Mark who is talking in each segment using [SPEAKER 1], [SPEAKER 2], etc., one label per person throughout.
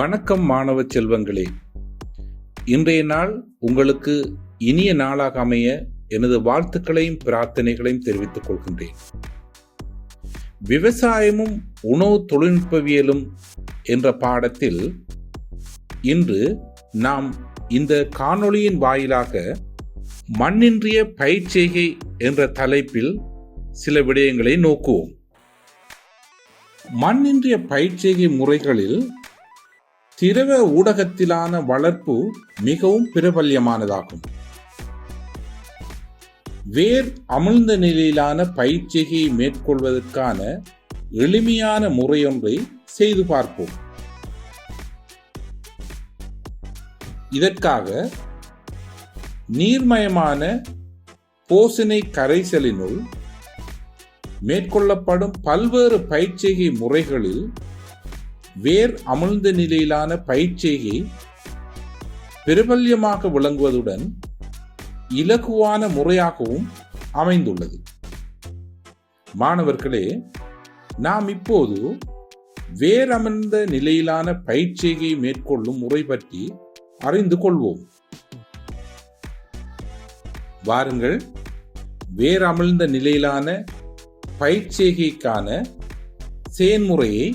[SPEAKER 1] வணக்கம் மாணவ செல்வங்களே. இன்றைய நாள் உங்களுக்கு இனிய நாளாக அமைய எனது வாழ்த்துக்களையும் பிரார்த்தனைகளையும் தெரிவித்துக் கொள்கின்றேன். விவசாயமும் உணவு தொழில்நுட்பவியலும் என்ற பாடத்தில் இன்று நாம் இந்த காணொளியின் வாயிலாக மண்ணின்றிய பயிர்ச்செய்கை என்ற தலைப்பில் சில விடயங்களை நோக்குவோம். மண்ணின்றிய பயிர்ச்செய்கை முறைகளில் திரவ ஊடகத்திலான வளர்ப்பு மிகவும் பிரபல்யமானதாகும். வேர் அமிழ்ந்த நிலையிலான பயிற்சியை மேற்கொள்வதற்கான எளிமையான முறையொன்றை செய்து பார்ப்போம். இதற்காக நீர்மயமான போசனை கரைசலினுள் மேற்கொள்ளப்படும் பல்வேறு பயிற்சிகை முறைகளில் வேர் அமிழ்ந்த நிலையிலான பயிற்சியை பிரபல்யமாக விளங்குவதுடன் இலகுவான முறையாகவும் அமைந்துள்ளது. மாணவர்களே நாம் இப்போது வேர் அமர்ந்த நிலையிலான பயிற்சியை மேற்கொள்ளும் முறை பற்றி அறிந்து கொள்வோம். வாருங்கள் வேரமிழ்ந்த நிலையிலான பயிற்சிகைக்கான செயன்முறையை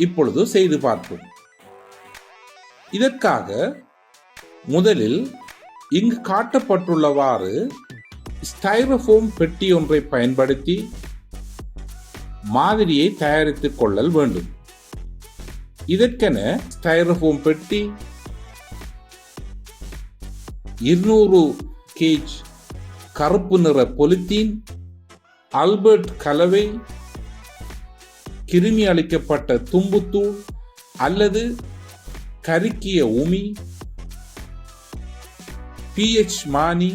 [SPEAKER 1] இப்பொழுது செய்து பார்ப்போம். இதற்காக முதலில் இங்கு காட்டப்பட்டுள்ளவாறு ஸ்டைரோஃபோம் பெட்டி ஒன்றை பயன்படுத்தி மாதிரியை தயாரித்துக் கொள்ளல் வேண்டும். இதற்கென ஸ்டைரோஃபோம் பெட்டி இருநூறு கேஜ் கருப்பு நிற பொலித்தீன் ஆல்பர்ட் கலவை கிருமி அளிக்கப்பட்ட தும்புத்தூள் அல்லது கருக்கிய உமி பிஹெச் மானி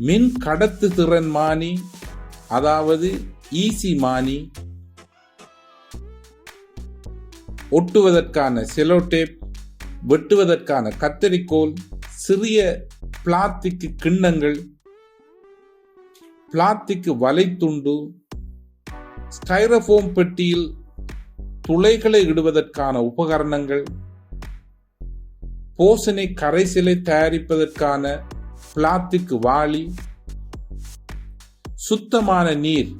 [SPEAKER 1] மின் கடத்து திறன் மானி அதாவது ஈசி மானி ஒட்டுவதற்கான செலோடேப் வெட்டுவதற்கான கத்தரிக்கோல் சிறிய பிளாத்திக்கு கிண்ணங்கள் பிளாத்திக்கு வலைத்துண்டு ஸ்டைரஃபோம் பெட்டியில் துளைகளை இடுவதற்கான உபகரணங்கள் போசனை கரைசலை தயாரிப்பதற்கான பிளாத்திக் வாளி சுத்தமான நீர்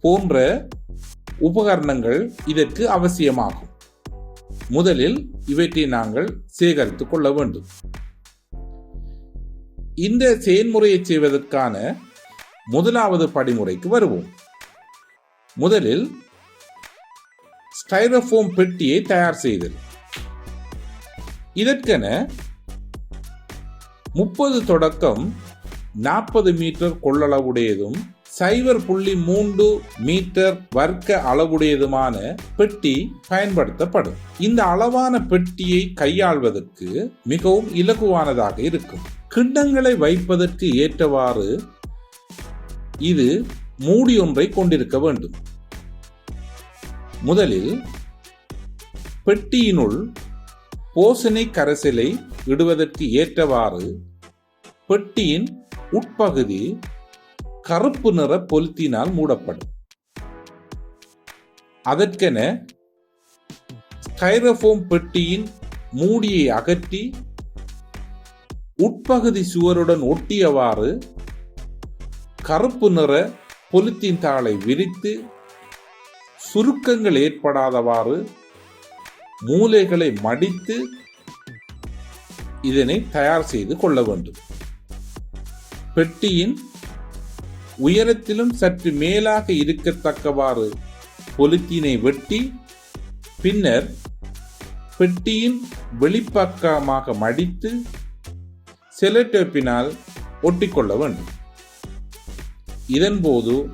[SPEAKER 1] போன்ற உபகரணங்கள் இதற்கு அவசியமாகும். முதலில் இவற்றை நாங்கள் சேகரித்துக் கொள்ள வேண்டும். இந்த செயல்முறையை செய்வதற்கான முதலாவது படிமுறைக்கு வருவோம். முதலில் ஸ்டைரோஃபோம் பெட்டியை தயார் செய்தல். இதற்கென முப்பது தொடக்கம் நாற்பது மீட்டர் கொள்ளளவுடையதும் சைபர் புள்ளி மூன்று மீட்டர் வர்க்க அளவுடையதுமான பெட்டி பயன்படுத்தப்படும். இந்த அளவான பெட்டியை கையாள்வதற்கு மிகவும் இலகுவானதாக இருக்கும். கிண்ணங்களை வைப்பதற்கு ஏற்றவாறு இது மூடி ஒன்றை கொண்டிருக்க வேண்டும். முதலில் பெட்டியினுள் போசனை கரைசலை இடுவதற்கு ஏற்றவாறு பெட்டியின் உட்பகுதி கருப்பு நிற பொலித்தினால் மூடப்படும். அதற்கென ஸ்கைரஃபோம் பெட்டியின் மூடியை அகற்றி உட்பகுதி சுவருடன் ஒட்டியவாறு கருப்பு நிற பொலித்தீன் தாளை விரித்து சுருக்கங்கள் ஏற்படாதவாறு மூலைகளை மடித்து இதனை தயார் செய்து கொள்ள வேண்டும். பெட்டியின் உயரத்திலும் சற்று மேலாக இருக்கத்தக்கவாறு பொலித்தீனை வெட்டி பின்னர் பெட்டியின் வெளிப்பக்கமாக மடித்து செலட்டேப்பினால் ஒட்டிக்கொள்ள வேண்டும். இதன்போது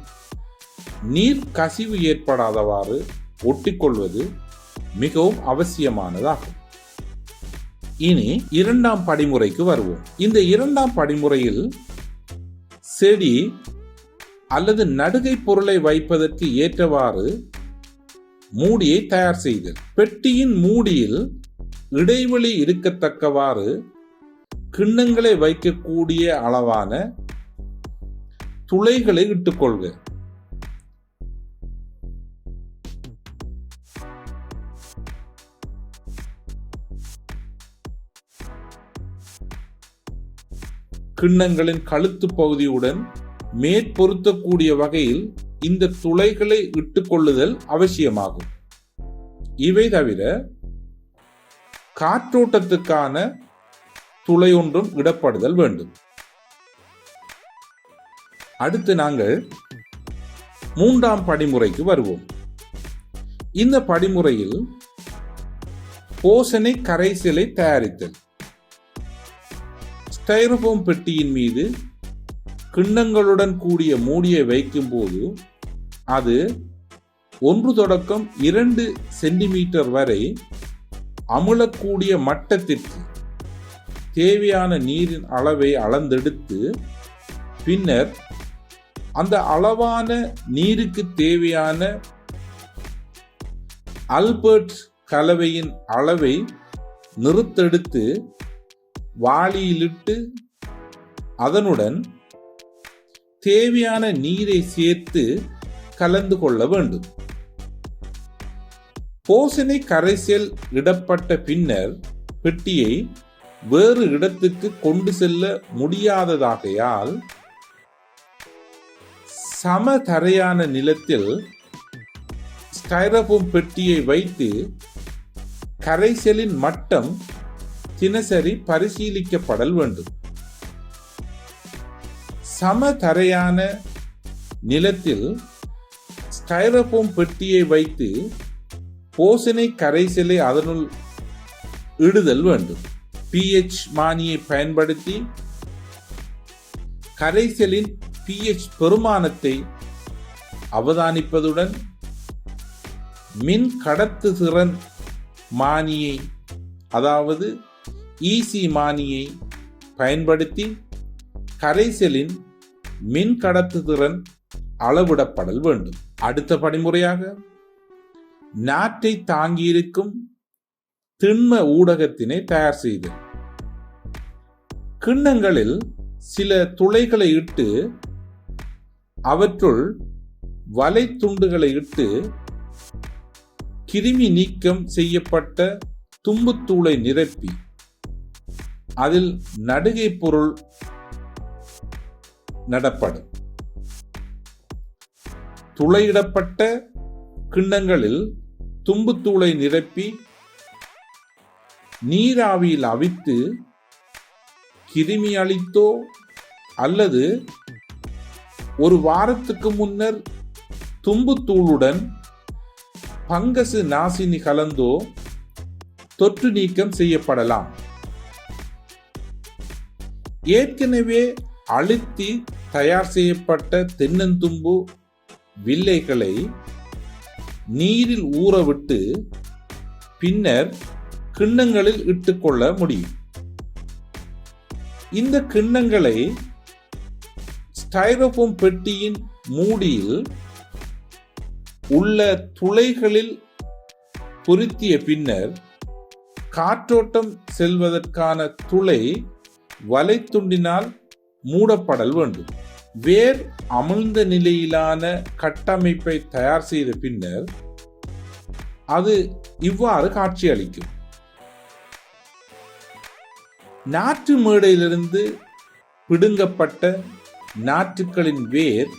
[SPEAKER 1] நீர் கசிவு ஏற்படாதவாறு ஒட்டிக்கொள்வது மிகவும் அவசியமானதாகும். இனி இரண்டாம் படிமுறைக்கு வருவோம். இந்த இரண்டாம் படிமுறையில் செடி அல்லது நடுகை பொருளை வைப்பதற்கு ஏற்றவாறு மூடியை தயார் செய்தல். பெட்டியின் மூடியில் இடைவெளி இருக்கத்தக்கவாறு கிண்ணங்களை வைக்கக்கூடிய அளவான துளைகளை இட்டுக்கொள்க. கிண்ணங்களின் கழுத்து பகுதியுடன் மேற்பொருத்தக்கூடிய வகையில் இந்த துளைகளை இட்டுக்கொள்ளுதல் அவசியமாகும். இவை தவிர காற்றோட்டத்துக்கான துளை ஒன்றும் இடப்படுதல் வேண்டும். அடுத்து நாங்கள் மூன்றாம் படிமுறைக்கு வருவோம். இந்த படிமுறையில் போசனை கரைசலை தயாரித்தல். ஸ்டைரோபோம் பெட்டியின் மீது கிண்ணங்களுடன் கூடிய மூடியை வைக்கும்போது அது ஒன்று தொடக்கம் இரண்டு சென்டிமீட்டர் வரை அமுலக்கூடிய மட்டத்திற்கு தேவையான நீரின் அளவை அளந்தெடுத்து பின்னர் அந்த அளவான நீருக்கு தேவையான அல்பர்ட் கலவையின் அளவை நிறுத்தெடுத்து வாளியிலிட்டு அதனுடன் தேவையான நீரை சேர்த்து கலந்து கொள்ள வேண்டும். போசனை கரைசல் இடப்பட்ட பின்னர் பெட்டியை வேறு இடத்துக்கு கொண்டு செல்ல முடியாததாகையால் சமதரையான நிலத்தில் ஸ்டைரபோம் பெட்டியை வைத்து கரைசலின் மட்டம் தினசரி பரிசீலிக்கப்படல் வேண்டும். சமதரையான நிலத்தில் ஸ்டைரபோம் பெட்டியை வைத்து போசனை கரைசலை அதனுள் இடுதல் வேண்டும். பிஹெச் மானியை பயன்படுத்தி கரைசலின் பிஹெச் பெருமானத்தை அவதானிப்பதுடன் மின் கடத்துதிறன் மானியை அதாவது ஈசி மானியை பயன்படுத்தி கரைசலின் மின் கடத்துதிறன் அளவிடப்படல் வேண்டும். அடுத்த படிமுறையாக நாற்றை தாங்கியிருக்கும் திண்ம ஊடகத்தினை தயார் செய்தல் கிண்ணங்களில் சில துளைகளை இட்டு அவற்றுள் வலை துண்டுகளை இட்டு கிருமி நீக்கம் செய்யப்பட்ட தும்புத்தூளை நிரப்பி அதில் நடுகை பொருள் நடப்படும். துளையிடப்பட்ட கிண்ணங்களில் தும்புத்தூளை நிரப்பி நீராவியில் அவித்து கிருமி அளித்தோ அல்லது ஒரு வாரத்துக்கு முன்னர் தும்புத்தூளுடன் பங்கசு நாசினி கலந்தோ தொற்று நீக்கம் செய்யப்படலாம். ஏற்கனவே அழுத்தி தயார் செய்யப்பட்ட தென்னந்தும்பு வில்லைகளை நீரில் ஊறவிட்டு பின்னர் கிண்ணங்களில் இட்டுக்கொள்ள முடியும். இந்த கிண்ணங்களை ஸ்டைரோஃபோம் பெட்டியின் மூடியில் உள்ள துளைகளில் பொருத்திய பின்னர் காற்றோட்டம் செல்வதற்கான துளை வலைத்துண்டினால் மூடப்படல் வேண்டும். வேர் அமிழ்ந்த நிலையிலான கட்டமைப்பை தயார் செய்த பின்னர் அது இவ்வாறு காட்சியளிக்கும். நாற்று மேடையிலிருந்து பிடுங்கப்பட்ட நாற்றுக்களின் வேர்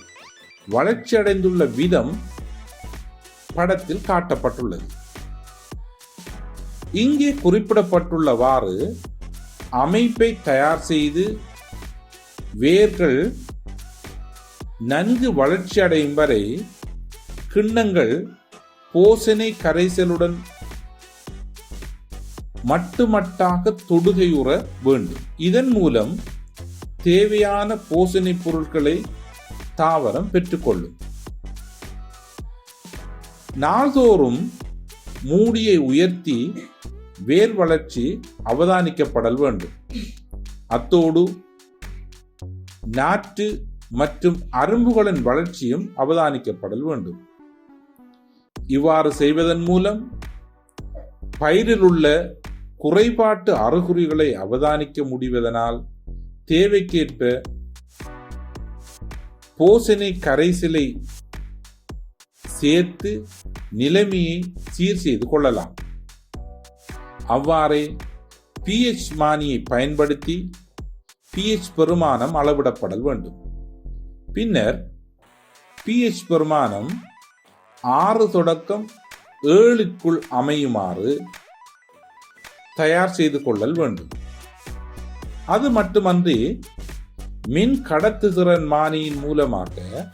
[SPEAKER 1] வளர்ச்சியடைந்துள்ள விதம் படத்தில் காட்டப்பட்டுள்ளது. இங்கே குறிப்பிடப்பட்டுள்ளவாறு அமைப்பை தயார் செய்து வேர்கள் நன்கு வளர்ச்சி அடையும் வரை கிண்ணங்கள் போசனை கரைசலுடன் மட்டுமட்டாக தொடுகையுற வேண்டும். இதன் மூலம் தேவையான போசணி பொருட்களை தாவரம் பெற்றுக்கொள்ளும். நாள்தோறும் மூடியை உயர்த்தி வேர் வளர்ச்சி அவதானிக்கப்படல் வேண்டும். அத்தோடு நாற்று மற்றும் அரும்புகளின் வளர்ச்சியும் அவதானிக்கப்படல் வேண்டும். இவ்வாறு செய்வதன் மூலம் பயிரில் உள்ள குறைபாட்டு அறிகுறிகளை அவதானிக்க முடிவதனால் தேவைக்கேற்ப போசனை கரைசலை சேர்த்து நிலைமையை சீர் செய்து கொள்ளலாம். அவ்வாறே பிஹெச் மானியை பயன்படுத்தி பிஹெச் பெருமானம் அளவிடப்படல் வேண்டும். பின்னர் பிஹெச் பெருமானம் ஆறு தொடக்கம் ஏழுக்குள் அமையுமாறு தயார் செய்து கொள்ளல் வேண்டும். அது மட்டுமன்றி மின் கடத்துதிறன் மானியின் மூலமாக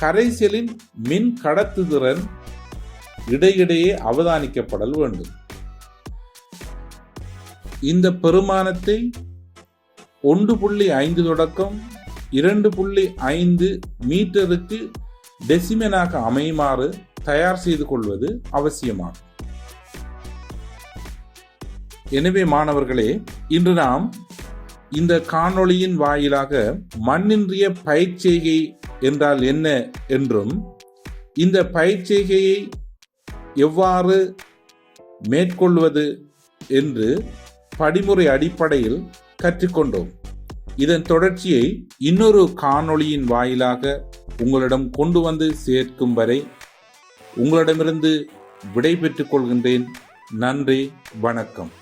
[SPEAKER 1] கரைசலின் மின் கடத்துதிறன் இடையிடையே அவதானிக்கப்படல் வேண்டும். இந்த பெருமானத்தை ஒன்று புள்ளி ஐந்து தொடக்கம் இரண்டு புள்ளி ஐந்து மீட்டருக்கு டெசிமெனாக அமையுமாறு தயார் செய்து கொள்வது அவசியமாகும். எனவே மாணவர்களே இன்று நாம் இந்த காணொளியின் வாயிலாக மண்ணின்றிய பயிர்ச்செய்கை என்றால் என்ன என்றும் இந்த பயிர்ச்செய்கையை எவ்வாறு மேற்கொள்வது என்று படிமுறை அடிப்படையில் கற்றுக்கொண்டோம். இதன் தொடர்ச்சியை இன்னொரு காணொளியின் வாயிலாக உங்களிடம் கொண்டு வந்து சேர்க்கும் வரை உங்களிடமிருந்து விடை பெற்றுக் கொள்கின்றேன். நன்றி வணக்கம்.